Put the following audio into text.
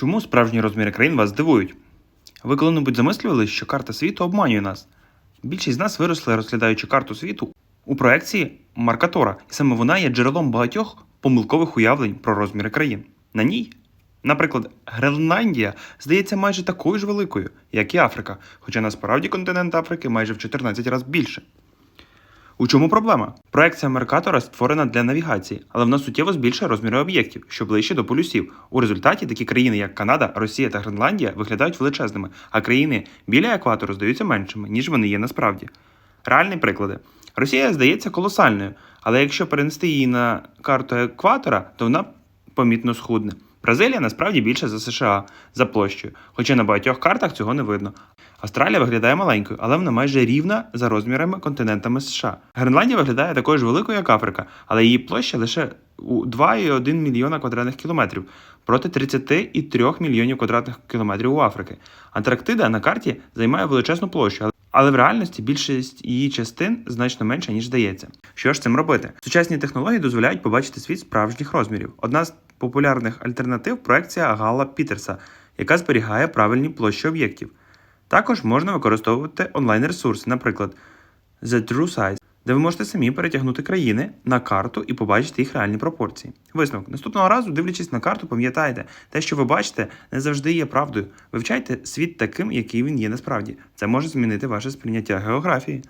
Чому справжні розміри країн вас дивують? Ви коли-небудь замислювалися, що карта світу обманює нас? Більшість з нас виросли, розглядаючи карту світу у проекції Маркатора, і саме вона є джерелом багатьох помилкових уявлень про розміри країн. На ній, наприклад, Гренландія здається майже такою ж великою, як і Африка, хоча насправді континент Африки майже в 14 разів більше. У чому проблема? Проекція Меркатора створена для навігації, але вона суттєво збільшує розміри об'єктів, що ближче до полюсів. У результаті такі країни, як Канада, Росія та Гренландія, виглядають величезними, а країни біля екватору здаються меншими, ніж вони є насправді. Реальні приклади. Росія здається колосальною, але якщо перенести її на карту екватора, то вона помітно схудне. Бразилія насправді більше за США за площею, хоча на багатьох картах цього не видно. Австралія виглядає маленькою, але вона майже рівна за розмірами континентами США. Гренландія виглядає такою ж великою, як Африка, але її площа лише у 2,1 мільйона квадратних кілометрів проти 33 мільйонів квадратних кілометрів у Африки. Антарктида на карті займає величезну площу, але в реальності більшість її частин значно менша, ніж здається. Що ж цим робити? Сучасні технології дозволяють побачити світ справжніх розмірів. Одна з популярних альтернатив проекція Гала Пітерса, яка зберігає правильні площі об'єктів. Також можна використовувати онлайн-ресурси, наприклад, The True Size, де ви можете самі перетягнути країни на карту і побачити їх реальні пропорції. Висновок. Наступного разу, дивлячись на карту, пам'ятайте, те, що ви бачите, не завжди є правдою. Вивчайте світ таким, який він є насправді. Це може змінити ваше сприйняття географії.